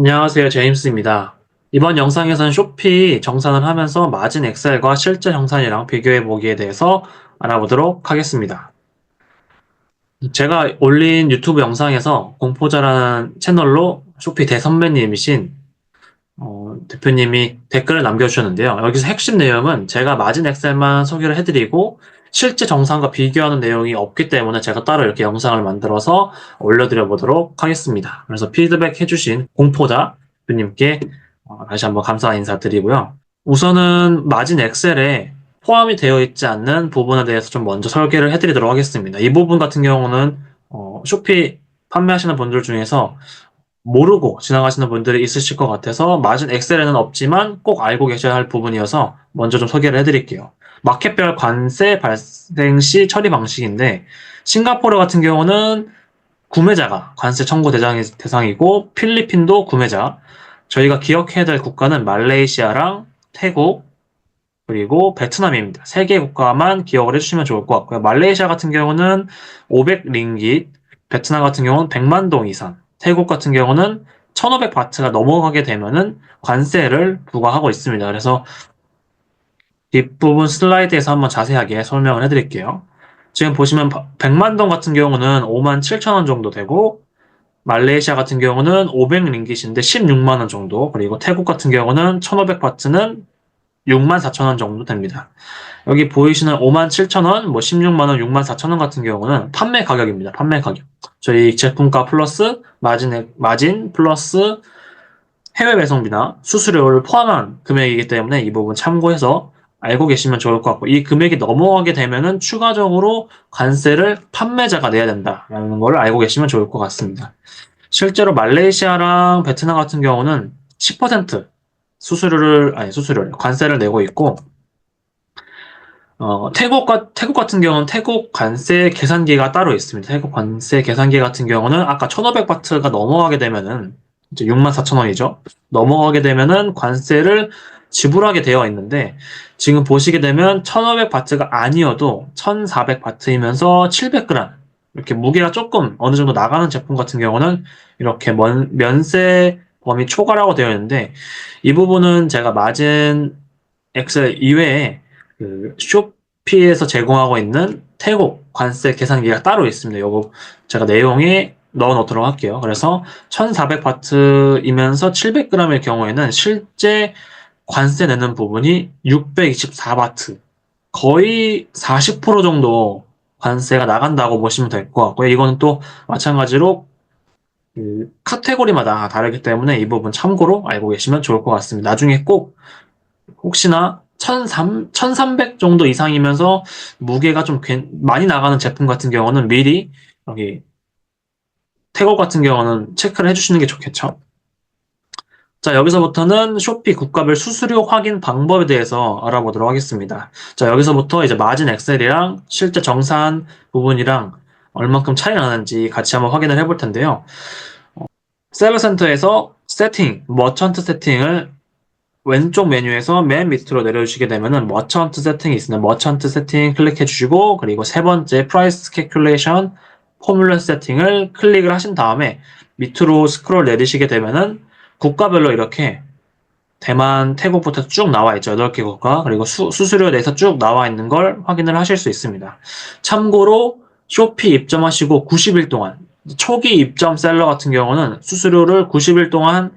안녕하세요. 제임스입니다. 이번 영상에서는 쇼피 정산을 하면서 마진 엑셀과 실제 정산이랑 비교해 보기에 대해서 알아보도록 하겠습니다. 제가 올린 유튜브 영상에서 공포자라는 채널로 쇼피 대선배님이신 어, 대표님이 댓글을 남겨주셨는데요. 여기서 핵심 내용은 제가 마진 엑셀만 소개를 해드리고 실제 정산과 비교하는 내용이 없기 때문에 제가 따로 이렇게 영상을 만들어서 올려드려 보도록 하겠습니다. 그래서 피드백 해주신 공포자 대표님께 어, 다시 한번 감사 인사 드리고요. 우선은 마진 엑셀에 포함이 되어 있지 않는 부분에 대해서 좀 먼저 설계를 해드리도록 하겠습니다. 이 부분 같은 경우는 어, 쇼피 판매하시는 분들 중에서 모르고 지나가시는 분들이 있으실 것 같아서 마진 엑셀에는 없지만 꼭 알고 계셔야 할 부분이어서 먼저 좀 소개를 해드릴게요. 마켓별 관세 발생 시 처리 방식인데 싱가포르 같은 경우는 구매자가 관세 청구 대상이, 대상이고 필리핀도 구매자 저희가 기억해야 될 국가는 말레이시아랑 태국 그리고 베트남입니다. 세 개 국가만 기억을 해주시면 좋을 것 같고요. 말레이시아 같은 경우는 500링깃, 베트남 같은 경우는 100만 동 이상, 태국 같은 경우는 1500바트가 넘어가게 되면은 관세를 부과하고 있습니다. 그래서 뒷부분 슬라이드에서 한번 자세하게 설명을 해드릴게요. 지금 보시면 100만 동 같은 경우는 5만 7천 원 정도 되고 말레이시아 같은 경우는 500 링깃인데 16만 원 정도 그리고 태국 같은 경우는 1500 바트는 6만 4천 원 정도 됩니다. 여기 보이시는 5만 7천 원, 뭐 16만 원, 6만 4천 원 같은 경우는 판매 가격입니다. 판매 가격. 저희 제품가 플러스 마진, 마진 플러스 해외 배송비나 수수료를 포함한 금액이기 때문에 이 부분 참고해서 알고 계시면 좋을 것 같고 이 금액이 넘어가게 되면은 추가적으로 관세를 판매자가 내야 된다라는 걸 알고 계시면 좋을 것 같습니다. 실제로 말레이시아랑 베트남 같은 경우는 10% 수수료를 아니 수수료를 관세를 내고 있고 어, 태국과 태국 같은 경우는 태국 관세 계산기가 따로 있습니다. 태국 관세 계산기 같은 경우는 아까 1,500 바트가 넘어가게 되면은 이제 64,000원이죠. 넘어가게 되면은 관세를 지불하게 되어 있는데 지금 보시게 되면 1,500바트가 아니어도 1,400바트이면서 700g 이렇게 무게가 조금 어느 정도 나가는 제품 같은 경우는 이렇게 면, 면세 범위 초과라고 되어 있는데 이 부분은 제가 마진 엑셀 이외에 그 쇼피에서 제공하고 있는 태국 관세 계산기가 따로 있습니다. 요거 제가 내용에 넣어 놓도록 할게요. 그래서 1400바트이면서 700g일 경우에는 실제 관세 내는 부분이 624바트. 거의 40% 정도 관세가 나간다고 보시면 될 것 같고요. 이거는 또 마찬가지로 그 카테고리마다 다르기 때문에 이 부분 참고로 알고 계시면 좋을 것 같습니다. 나중에 꼭 혹시나 1300, 1300 정도 이상이면서 무게가 좀 괜- 많이 나가는 제품 같은 경우는 미리 여기 태국 같은 경우는 체크를 해주시는 게 좋겠죠. 자, 여기서부터는 쇼피 국가별 수수료 확인 방법에 대해서 알아보도록 하겠습니다. 자, 여기서부터 이제 마진 엑셀이랑 실제 정산 부분이랑 얼만큼 차이가 나는지 같이 한번 확인을 해볼 텐데요. 어, 셀러 센터에서 세팅, 머천트 세팅을 왼쪽 메뉴에서 맨 밑으로 내려주시게 되면은 머천트 세팅이 있습니다. 머천트 세팅 클릭해 주시고 그리고 세 번째 프라이스 캐큘레이션 포뮬러 세팅을 클릭을 하신 다음에 밑으로 스크롤 내리시게 되면은 국가별로 이렇게 대만, 태국부터 쭉 나와 있죠. 8개 국가. 그리고 수, 수수료에 대해서 쭉 나와 있는 걸 확인을 하실 수 있습니다. 참고로 쇼피 입점하시고 90일 동안 초기 입점 셀러 같은 경우는 수수료를 90일 동안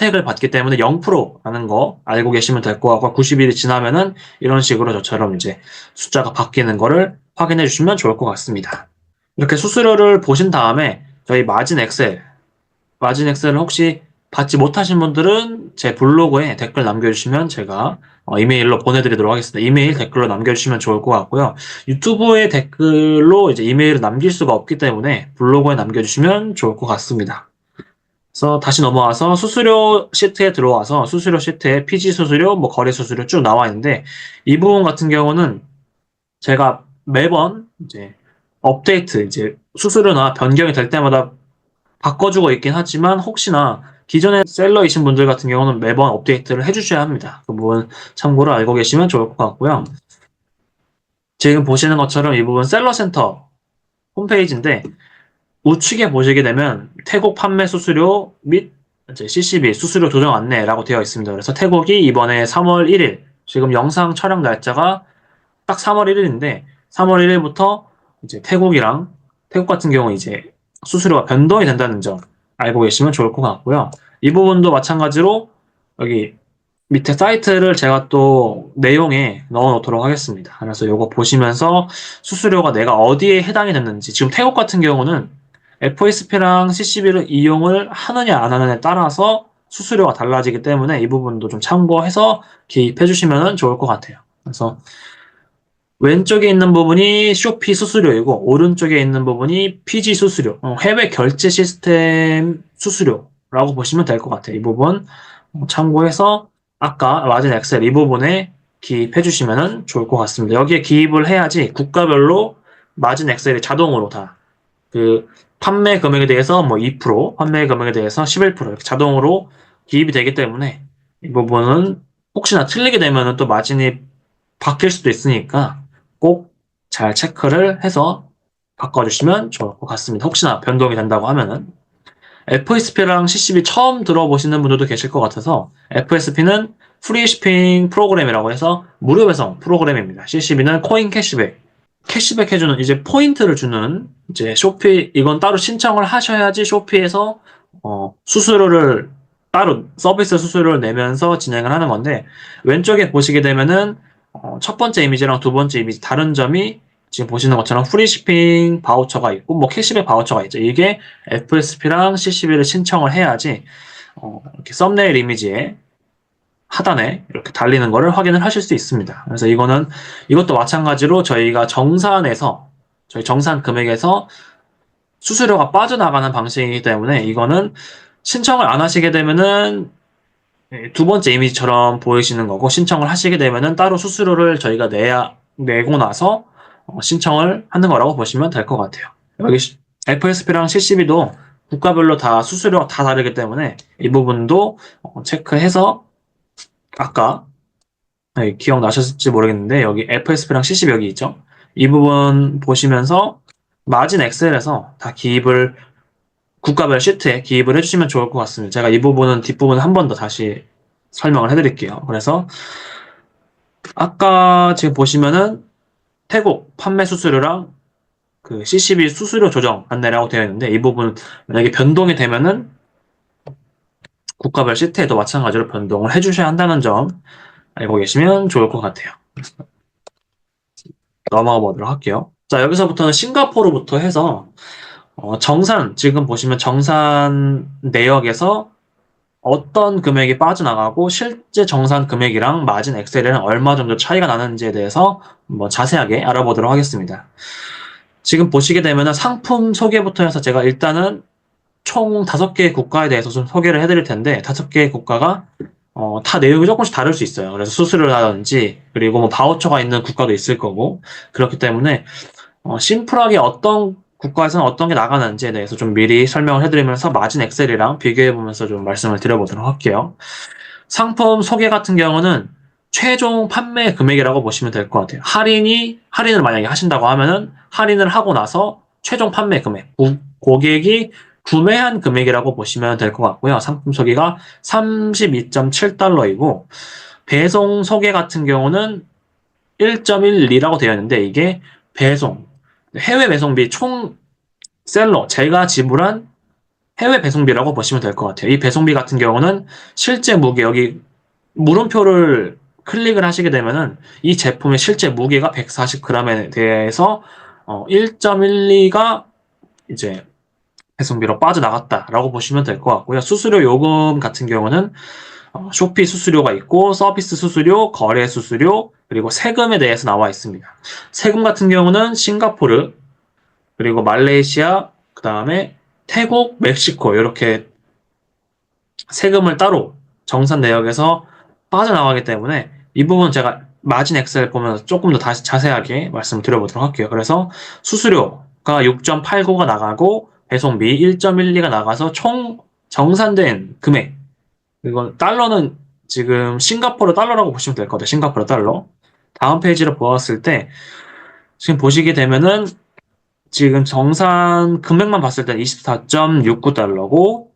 혜택을 받기 때문에 0%라는 거 알고 계시면 될 것 같고 90일이 지나면은 이런 식으로 저처럼 이제 숫자가 바뀌는 거를 확인해 주시면 좋을 것 같습니다. 이렇게 수수료를 보신 다음에 저희 마진 엑셀 마진 엑셀을 혹시 받지 못하신 분들은 제 블로그에 댓글 남겨주시면 제가 어, 이메일로 보내드리도록 하겠습니다. 이메일 댓글로 남겨주시면 좋을 것 같고요. 유튜브에 댓글로 이제 이메일을 남길 수가 없기 때문에 블로그에 남겨주시면 좋을 것 같습니다. 그래서 다시 넘어와서 수수료 시트에 들어와서 수수료 시트에 피지 수수료, 뭐 거래 수수료 쭉 나와 있는데 이 부분 같은 경우는 제가 매번 이제 업데이트 이제 수수료나 변경이 될 때마다 바꿔주고 있긴 하지만 혹시나 기존의 셀러이신 분들 같은 경우는 매번 업데이트를 해주셔야 합니다. 그 부분 참고로 알고 계시면 좋을 것 같고요. 지금 보시는 것처럼 이 부분 셀러 센터 홈페이지인데 우측에 보시게 되면 태국 판매 수수료 및 CCB 수수료 조정 안내라고 되어 있습니다. 그래서 태국이 이번에 3월 1일, 지금 영상 촬영 날짜가 딱 3월 1일인데 3월 1일부터 이제 태국이랑 태국 같은 경우 이제 수수료가 변동이 된다는 점 알고 계시면 좋을 것 같고요. 이 부분도 마찬가지로 여기 밑에 사이트를 제가 또 내용에 넣어 놓도록 하겠습니다. 그래서 이거 보시면서 수수료가 내가 어디에 해당이 됐는지 지금 태국 같은 경우는 FSP랑 CCB를 이용을 하느냐 안 하느냐에 따라서 수수료가 달라지기 때문에 이 부분도 좀 참고해서 기입해 주시면 좋을 것 같아요. 그래서 왼쪽에 있는 부분이 쇼피 수수료이고 오른쪽에 있는 부분이 PG 수수료, 어, 해외 결제 시스템 수수료라고 보시면 될 것 같아요. 이 부분 어, 참고해서 아까 마진 엑셀 이 부분에 기입해 주시면 좋을 것 같습니다. 여기에 기입을 해야지 국가별로 마진 엑셀이 자동으로 다 그 판매 금액에 대해서 뭐 2%, 판매 금액에 대해서 11% 이렇게 자동으로 기입이 되기 때문에 이 부분은 혹시나 틀리게 되면 또 마진이 바뀔 수도 있으니까 꼭 잘 체크를 해서 바꿔주시면 좋을 것 같습니다. 혹시나 변동이 된다고 하면은 FSP랑 CCB 처음 들어보시는 분들도 계실 것 같아서 FSP는 프리시핑 프로그램이라고 해서 무료 배송 프로그램입니다. CCB는 코인 캐시백 캐시백 해주는 이제 포인트를 주는 이제 쇼피 이건 따로 신청을 하셔야지 쇼피에서 어, 수수료를 따로 서비스 수수료를 내면서 진행을 하는 건데 왼쪽에 보시게 되면은 어, 첫 번째 이미지랑 두 번째 이미지 다른 점이 지금 보시는 것처럼 프리시핑 바우처가 있고 뭐 캐시백 바우처가 있죠. 이게 FSP랑 CCB를 신청을 해야지 어, 이렇게 썸네일 이미지에 하단에 이렇게 달리는 거를 확인을 하실 수 있습니다. 그래서 이거는 이것도 마찬가지로 저희가 정산에서 저희 정산 금액에서 수수료가 빠져나가는 방식이기 때문에 이거는 신청을 안 하시게 되면은 두 번째 이미지처럼 보이시는 거고 신청을 하시게 되면은 따로 수수료를 저희가 내야 내고 나서 어, 신청을 하는 거라고 보시면 될 것 같아요. 여기 FSP랑 CCB도 국가별로 다 수수료가 다 다르기 때문에 이 부분도 어, 체크해서 아까 네, 기억나셨을지 모르겠는데 여기 FSP랑 CCB 여기 있죠. 이 부분 보시면서 마진 엑셀에서 다 기입을 국가별 시트에 기입을 해주시면 좋을 것 같습니다. 제가 이 부분은 뒷부분 한 번 더 다시 설명을 해드릴게요. 그래서 아까 지금 보시면은 태국 판매 수수료랑 그 CCB 수수료 조정 안내라고 되어 있는데 이 부분 만약에 변동이 되면은 국가별 시트에도 마찬가지로 변동을 해주셔야 한다는 점 알고 계시면 좋을 것 같아요. 넘어가 보도록 할게요. 자, 여기서부터는 싱가포르부터 해서 어, 정산, 지금 보시면 정산 내역에서 어떤 금액이 빠져나가고 실제 정산 금액이랑 마진 엑셀에는 얼마 정도 차이가 나는지에 대해서 뭐 자세하게 알아보도록 하겠습니다. 지금 보시게 되면 상품 소개부터 해서 제가 일단은 총 다섯 개의 국가에 대해서 좀 소개를 해드릴 텐데 다섯 개의 국가가 어, 다 내용이 조금씩 다를 수 있어요. 그래서 수수료라든지 그리고 뭐 바우처가 있는 국가도 있을 거고 그렇기 때문에 어, 심플하게 어떤 국가에서는 어떤 게 나가는지에 대해서 좀 미리 설명을 해드리면서 마진 엑셀이랑 비교해보면서 좀 말씀을 드려보도록 할게요. 상품 소개 같은 경우는 최종 판매 금액이라고 보시면 될 것 같아요. 할인이, 할인을 만약에 하신다고 하면은 할인을 하고 나서 최종 판매 금액, 고, 고객이 구매한 금액이라고 보시면 될 것 같고요. 상품 소개가 32.7달러이고 배송 소개 같은 경우는 1.12라고 되어 있는데 이게 배송 해외 배송비 총 셀러 제가 지불한 해외 배송비라고 보시면 될 것 같아요. 이 배송비 같은 경우는 실제 무게 여기 물음표를 클릭을 하시게 되면은 이 제품의 실제 무게가 140g에 대해서 어, 1.12가 이제 배송비로 빠져나갔다라고 보시면 될 것 같고요. 수수료 요금 같은 경우는 어, 쇼피 수수료가 있고 서비스 수수료, 거래 수수료, 그리고 세금에 대해서 나와 있습니다. 세금 같은 경우는 싱가포르, 그리고 말레이시아, 그 다음에 태국, 멕시코 이렇게 세금을 따로 정산 내역에서 빠져나가기 때문에 이 부분 제가 마진 엑셀 보면서 조금 더 다시 자세하게 말씀을 드려보도록 할게요. 그래서 수수료가 6.89가 나가고 배송비 1.12가 나가서 총 정산된 금액 이건 달러는 지금 싱가포르 달러라고 보시면 될것 같아요. 싱가포르 달러. 다음 페이지를 보았을 때 지금 보시게 되면은 지금 정산 금액만 봤을 때 24.69달러고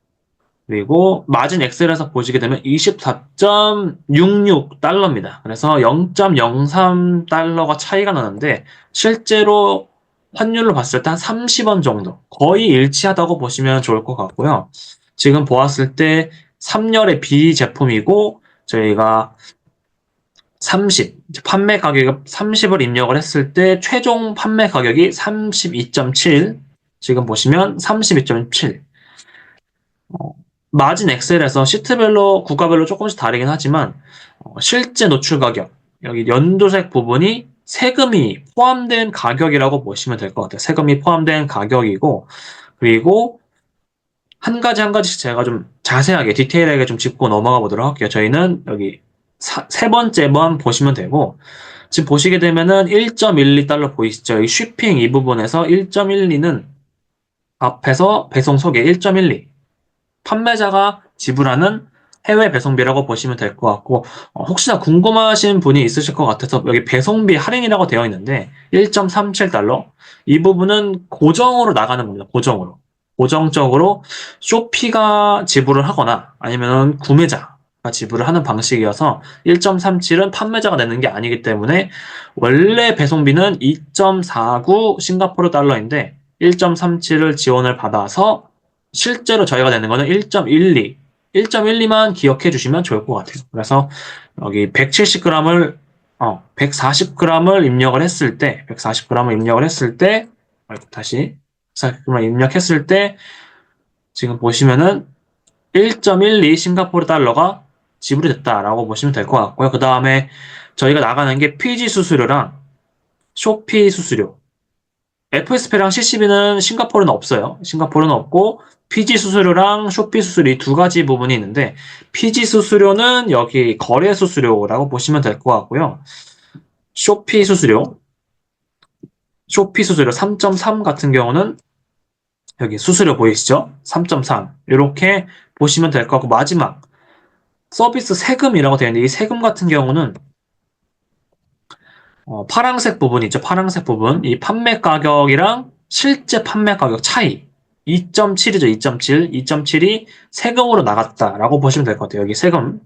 그리고 마진 엑셀에서 보시게 되면 24.66달러입니다. 그래서 0.03달러가 차이가 나는데 실제로 환율로 봤을 때 한 30원 정도 거의 일치하다고 보시면 좋을 것 같고요. 지금 보았을 때 3열의 B 제품이고 저희가 30 이제 판매 가격 30을 입력을 했을 때 최종 판매 가격이 32.7 지금 보시면 32.7 어, 마진 엑셀에서 시트별로 국가별로 조금씩 다르긴 하지만 어, 실제 노출 가격 여기 연두색 부분이 세금이 포함된 가격이라고 보시면 될 것 같아요. 세금이 포함된 가격이고 그리고 한 가지 한 가지씩 제가 좀 자세하게 디테일하게 좀 짚고 넘어가 보도록 할게요. 저희는 여기 사- 세 번째만 보시면 되고 지금 보시게 되면은 1.12달러 보이시죠? 이 쉬핑 이 부분에서 1.12는 앞에서 배송 소개 1.12 판매자가 지불하는 해외 배송비라고 보시면 될 것 같고 어, 혹시나 궁금하신 분이 있으실 것 같아서 여기 배송비 할인이라고 되어 있는데 1.37달러 이 부분은 고정으로 나가는 겁니다. 고정으로 고정적으로 쇼피가 지불을 하거나 아니면 구매자가 지불을 하는 방식이어서 1.37은 판매자가 내는 게 아니기 때문에 원래 배송비는 2.49 싱가포르 달러인데 1.37을 지원을 받아서 실제로 저희가 내는 거는 1.12 1.12만 기억해 주시면 좋을 것 같아요. 그래서 여기 170g을 어, 140g을 입력을 했을 때 140g을 입력을 했을 때 다시 140g을 입력했을 때 지금 보시면은 1.12 싱가포르 달러가 지불이 됐다라고 보시면 될 것 같고요. 그 다음에 저희가 나가는 게 PG 수수료랑 쇼피 수수료 FSP랑 CCB는 싱가포르는 없어요. 싱가포르는 없고 PG 수수료랑 쇼피 수수료 이두 가지 부분이 있는데 PG 수수료는 여기 거래 수수료라고 보시면 될 것 같고요. 쇼피 수수료 쇼피 수수료 3.3 같은 경우는 여기 수수료 보이시죠? 3.3 이렇게 보시면 될 것 같고 마지막 서비스 세금이라고 되어 있는데 이 세금 같은 경우는 어, 파랑색 부분 있죠? 파랑색 부분 이 판매 가격이랑 실제 판매 가격 차이 2.7이죠. 2.7. 2.7이 세금으로 나갔다라고 보시면 될 것 같아요. 여기 세금.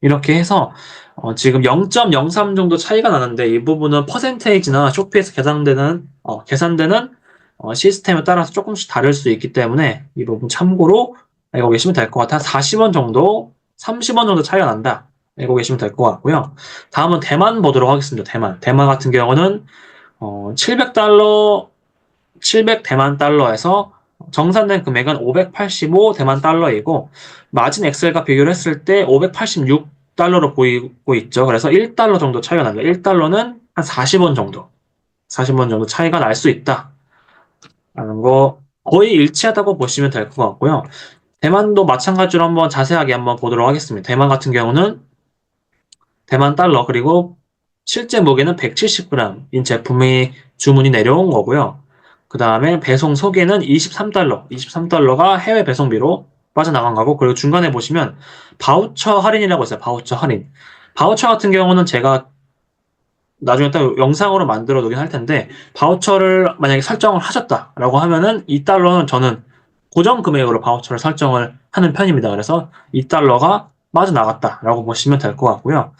이렇게 해서 어, 지금 0.03 정도 차이가 나는데 이 부분은 퍼센테이지나 쇼피에서 계산되는 어, 계산되는 어, 시스템에 따라서 조금씩 다를 수 있기 때문에 이 부분 참고로 알고 계시면 될 것 같아요. 40원 정도, 30원 정도 차이가 난다. 알고 계시면 될 것 같고요. 다음은 대만 보도록 하겠습니다. 대만. 대만 같은 경우는 어, 700달러, 700 대만 달러에서 정산된 금액은 585 대만 달러이고 마진 엑셀과 비교를 했을 때 586 달러로 보이고 있죠. 그래서 1달러 정도 차이가 납니다. 1달러는 한 40원 정도, 40원 정도 차이가 날 수 있다. 라는 거 거의 일치하다고 보시면 될 것 같고요. 대만도 마찬가지로 한번 자세하게 한번 보도록 하겠습니다. 대만 같은 경우는 대만 달러 그리고 실제 무게는 170g인 제품이 주문이 내려온 거고요. 그 다음에 배송 소개는 23달러, 23달러가 해외 배송비로 빠져나간 거고, 그리고 중간에 보시면 바우처 할인이라고 있어요. 바우처 할인. 바우처 같은 경우는 제가 나중에 또 영상으로 만들어 놓긴 할 텐데, 바우처를 만약에 설정을 하셨다라고 하면은 2달러는 저는 고정 금액으로 바우처를 설정을 하는 편입니다. 그래서 2달러가 빠져나갔다라고 보시면 될 것 같고요.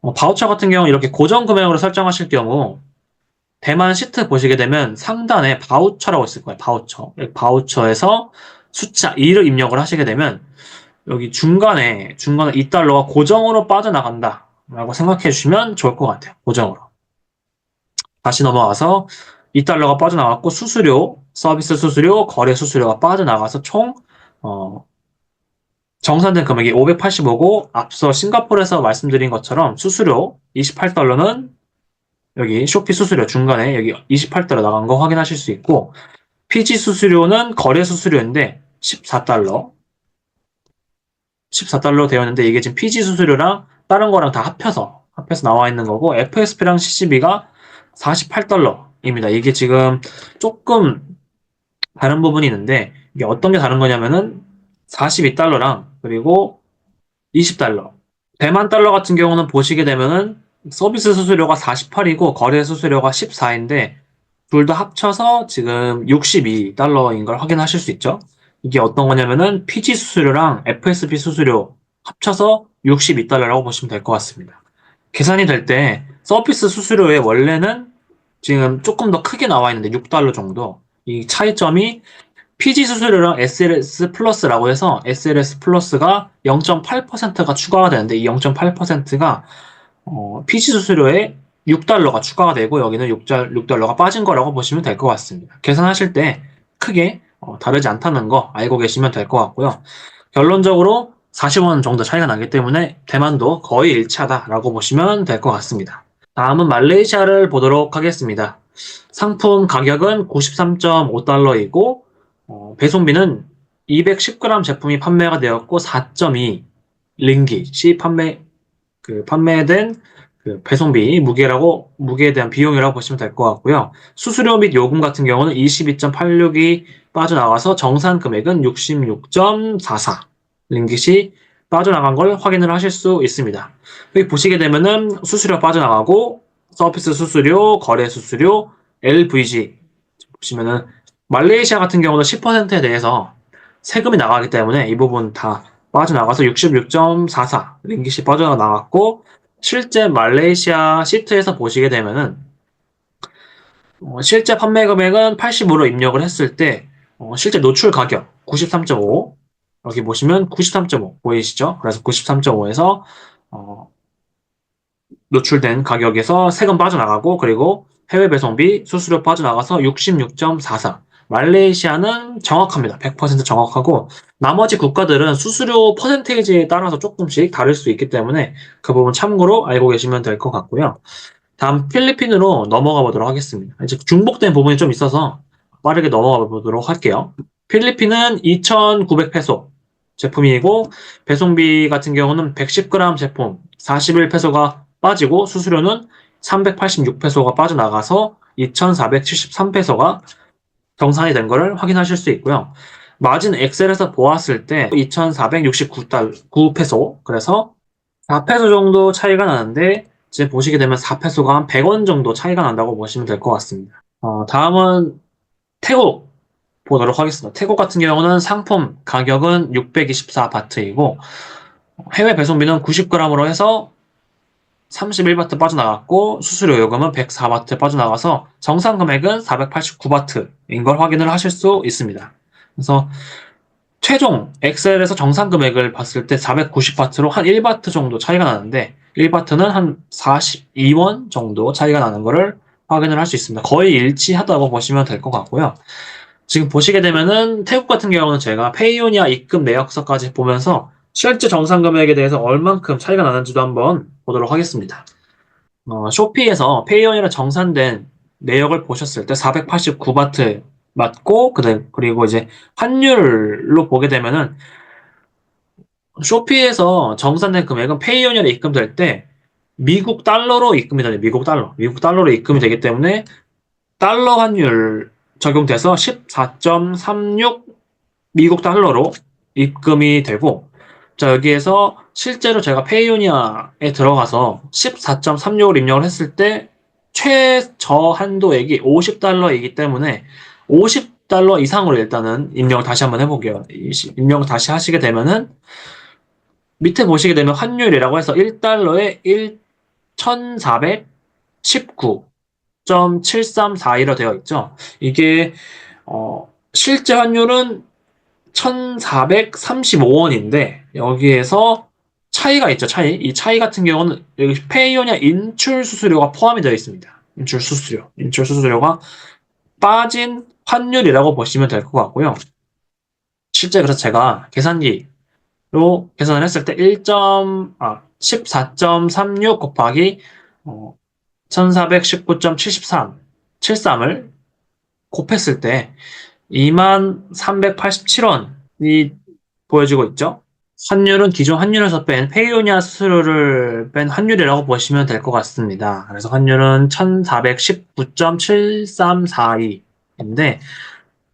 어, 바우처 같은 경우 이렇게 고정 금액으로 설정하실 경우 대만 시트 보시게 되면 상단에 바우처라고 있을 거예요. 바우처. 바우처에서 숫자 2를 입력을 하시게 되면 여기 중간에 중간에 2달러가 고정으로 빠져나간다 라고 생각해 주시면 좋을 것 같아요. 고정으로. 다시 넘어와서 2달러가 빠져나갔고 수수료, 서비스 수수료, 거래 수수료가 빠져나가서 총 어, 정산된 금액이 585고 앞서 싱가포르에서 말씀드린 것처럼 수수료 28달러는 여기 쇼피 수수료 중간에 여기 28달러 나간 거 확인하실 수 있고 PG 수수료는 거래 수수료인데 14달러 14달러 되어 있는데 이게 지금 PG 수수료랑 다른 거랑 다 합해서 합해서 나와 있는 거고 FSP랑 CCB가 48달러입니다. 이게 지금 조금 다른 부분이 있는데 이게 어떤 게 다른 거냐면은 42달러랑 그리고 20달러 대만 달러 같은 경우는 보시게 되면은 서비스 수수료가 48이고 거래 수수료가 14인데 둘 다 합쳐서 지금 62달러인 걸 확인하실 수 있죠. 이게 어떤 거냐면은 PG 수수료랑 FSB 수수료 합쳐서 62달러라고 보시면 될 것 같습니다. 계산이 될 때 서비스 수수료의 원래는 지금 조금 더 크게 나와 있는데 6달러 정도. 이 차이점이 PG 수수료랑 SLS 플러스라고 해서 SLS 플러스가 0.8%가 추가가 되는데 이 0.8%가 어, PG 수수료에 6달러가 추가가 되고 여기는 6 달러가 빠진 거라고 보시면 될 것 같습니다. 계산하실 때 크게 어, 다르지 않다는 거 알고 계시면 될 것 같고요. 결론적으로 40원 정도 차이가 나기 때문에 대만도 거의 일치하다라고 보시면 될 것 같습니다. 다음은 말레이시아를 보도록 하겠습니다. 상품 가격은 93.5달러이고 어, 배송비는 210g 제품이 판매가 되었고 4.2 링깃이 판매 그 판매된 그 배송비 무게라고 무게에 대한 비용이라고 보시면 될 것 같고요. 수수료 및 요금 같은 경우는 22.86이 빠져나가서 정산 금액은 66.44 링깃이 빠져나간 걸 확인을 하실 수 있습니다. 여기 보시게 되면은 수수료 빠져나가고 서비스 수수료, 거래 수수료, LVG 보시면은 말레이시아 같은 경우는 10%에 대해서 세금이 나가기 때문에 이 부분 다 빠져나가서 66.44 링깃이 빠져나갔고 실제 말레이시아 시트에서 보시게 되면은 어, 실제 판매 금액은 80으로 입력을 했을 때 어, 실제 노출 가격 93.5 여기 보시면 93.5 보이시죠? 그래서 93.5에서 어, 노출된 가격에서 세금 빠져나가고 그리고 해외 배송비 수수료 빠져나가서 66.44 말레이시아는 정확합니다. 100% 정확하고 나머지 국가들은 수수료 퍼센테이지에 따라서 조금씩 다를 수 있기 때문에 그 부분 참고로 알고 계시면 될 것 같고요. 다음 필리핀으로 넘어가 보도록 하겠습니다. 이제 중복된 부분이 좀 있어서 빠르게 넘어가 보도록 할게요. 필리핀은 2,900 페소 제품이고 배송비 같은 경우는 110g 제품 41페소가 빠지고 수수료는 386페소가 빠져나가서 2,473페소가 정산이 된 것을 확인하실 수 있고요. 마진 엑셀에서 보았을 때 2,469페소 그래서 4페소 정도 차이가 나는데 이제 보시게 되면 4페소가 한 100원 정도 차이가 난다고 보시면 될 것 같습니다. 어, 다음은 태국 보도록 하겠습니다. 태국 같은 경우는 상품 가격은 624바트이고 해외 배송비는 90g으로 해서 31바트 빠져나갔고 수수료 요금은 104바트 빠져나가서 정상 금액은 489바트인 걸 확인을 하실 수 있습니다. 그래서 최종 엑셀에서 정상 금액을 봤을 때 490바트로 한 1바트 정도 차이가 나는데 1바트는 한 42원 정도 차이가 나는 것을 확인을 할 수 있습니다. 거의 일치하다고 보시면 될 것 같고요. 지금 보시게 되면은 태국 같은 경우는 제가 페이오니아 입금 내역서까지 보면서 실제 정상 금액에 대해서 얼만큼 차이가 나는지도 한번 보도록 하겠습니다. 어, 쇼피에서 페이오니아 정산된 내역을 보셨을 때 489바트 맞고 그리고 이제 환율로 보게 되면은 쇼피에서 정산된 금액은 페이오니아에 입금될 때 미국 달러로 입금이 되요 미국 달러. 미국 달러로 입금이 되기 때문에 달러 환율 적용돼서 14.36 미국 달러로 입금이 되고 자 여기에서 실제로 제가 페이오니아에 들어가서 14.36을 입력을 했을 때 최저 한도액이 50달러이기 때문에 50달러 이상으로 일단은 입력을 다시 한번 해볼게요. 입력을 다시 하시게 되면은 밑에 보시게 되면 환율이라고 해서 1달러에 1,419 1.7342로 되어 있죠. 이게 어, 실제 환율은 1,435원인데 여기에서 차이가 있죠. 차이. 이 차이 같은 경우는 여기 페이오냐 인출 수수료가 포함이 되어 있습니다. 인출 수수료. 인출 수수료가 빠진 환율이라고 보시면 될 것 같고요. 실제 그래서 제가 계산기로 계산을 했을 때 1. 아, 14.36 곱하기 어, 1419.73, 73을 곱했을 때 2387원이 보여지고 있죠. 환율은 기존 환율에서 뺀 페이오니아 수수료를 뺀 환율이라고 보시면 될 것 같습니다. 그래서 환율은 1419.7342인데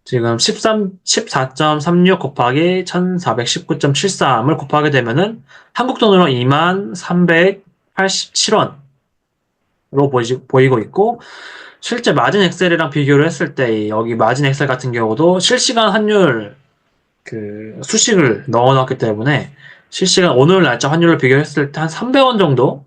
지금 13, 14.36 곱하기 1419.73을 곱하게 되면은 한국 돈으로 2387원 로 보이고 있고 실제 마진 엑셀이랑 비교를 했을 때 여기 마진 엑셀 같은 경우도 실시간 환율 그 수식을 넣어놨기 때문에 실시간 오늘 날짜 환율을 비교했을 때 한 300원 정도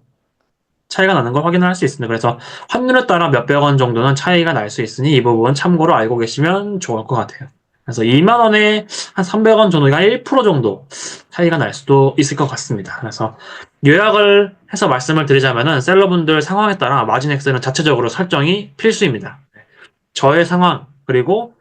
차이가 나는 걸 확인할 수 있습니다. 그래서 환율에 따라 몇백 원 정도는 차이가 날 수 있으니 이 부분 참고로 알고 계시면 좋을 것 같아요. 그래서 2만 원에 한 300원 정도가 1% 정도 차이가 날 수도 있을 것 같습니다. 그래서 요약을 해서 말씀을 드리자면은 셀러분들 상황에 따라 마진엑스는 자체적으로 설정이 필수입니다. 저의 상황 그리고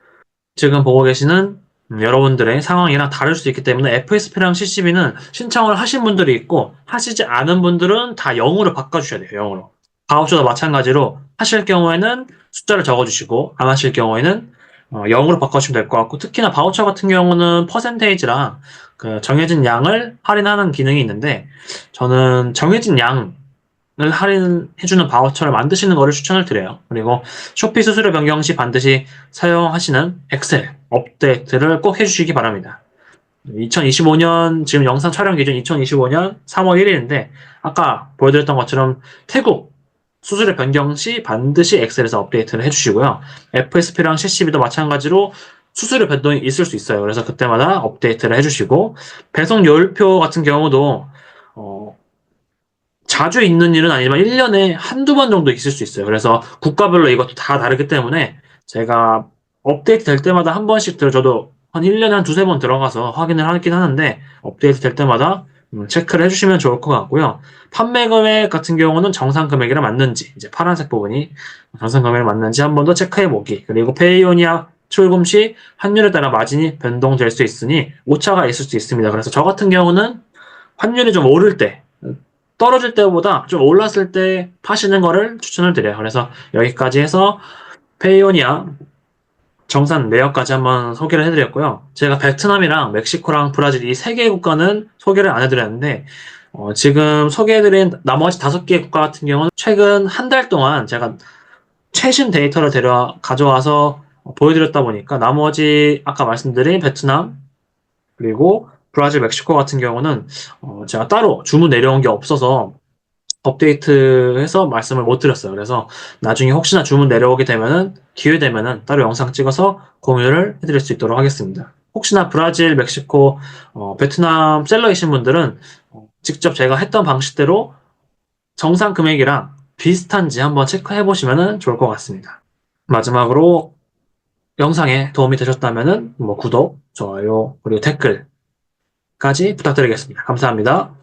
지금 보고 계시는 음, 여러분들의 상황이랑 다를 수 있기 때문에 FSP랑 CCB는 신청을 하신 분들이 있고 하시지 않은 분들은 다 0으로 바꿔주셔야 돼요. 0으로. 가업쇼도 마찬가지로 하실 경우에는 숫자를 적어주시고 안 하실 경우에는 어, 0으로 바꿔주시면 될 것 같고 특히나 바우처 같은 경우는 퍼센테이지랑 그 정해진 양을 할인하는 기능이 있는데 저는 정해진 양을 할인해주는 바우처를 만드시는 거를 추천을 드려요. 그리고 쇼피 수수료 변경 시 반드시 사용하시는 엑셀 업데이트를 꼭 해주시기 바랍니다. 2025년 지금 영상 촬영 기준 2025년 3월 1일인데 아까 보여드렸던 것처럼 태국 수수료 변경 시 반드시 엑셀에서 업데이트를 해주시고요. FSP랑 CCB도 마찬가지로 수수료 변동이 있을 수 있어요. 그래서 그때마다 업데이트를 해주시고 배송 요율표 같은 경우도 어, 자주 있는 일은 아니지만 1년에 한두 번 정도 있을 수 있어요. 그래서 국가별로 이것도 다 다르기 때문에 제가 업데이트 될 때마다 한 번씩 들 저도 한 1년에 한 두세 번 들어가서 확인을 하긴 하는데 업데이트 될 때마다 음, 체크를 해주시면 좋을 것 같고요. 판매 금액 같은 경우는 정상 금액이랑 맞는지 이제 파란색 부분이 정상 금액이 맞는지 한 번 더 체크해 보기 그리고 페이오니아 출금 시 환율에 따라 마진이 변동될 수 있으니 오차가 있을 수 있습니다. 그래서 저 같은 경우는 환율이 좀 오를 때 떨어질 때보다 좀 올랐을 때 파시는 거를 추천을 드려요. 그래서 여기까지 해서 페이오니아 정산 내역까지 한번 소개를 해드렸고요. 제가 베트남이랑 멕시코랑 브라질 이 세 개의 국가는 소개를 안 해드렸는데 어, 지금 소개해드린 나머지 다섯 개의 국가 같은 경우는 최근 한 달 동안 제가 최신 데이터를 데려 가져와서 보여드렸다 보니까 나머지 아까 말씀드린 베트남 그리고 브라질, 멕시코 같은 경우는 어, 제가 따로 주문 내려온 게 없어서 업데이트해서 말씀을 못 드렸어요. 그래서 나중에 혹시나 주문 내려오게 되면은 기회 되면은 따로 영상 찍어서 공유를 해드릴 수 있도록 하겠습니다. 혹시나 브라질, 멕시코, 어, 베트남 셀러이신 분들은 어, 직접 제가 했던 방식대로 정상 금액이랑 비슷한지 한번 체크해 보시면 좋을 것 같습니다. 마지막으로 영상에 도움이 되셨다면은 뭐 구독, 좋아요, 그리고 댓글까지 부탁드리겠습니다. 감사합니다.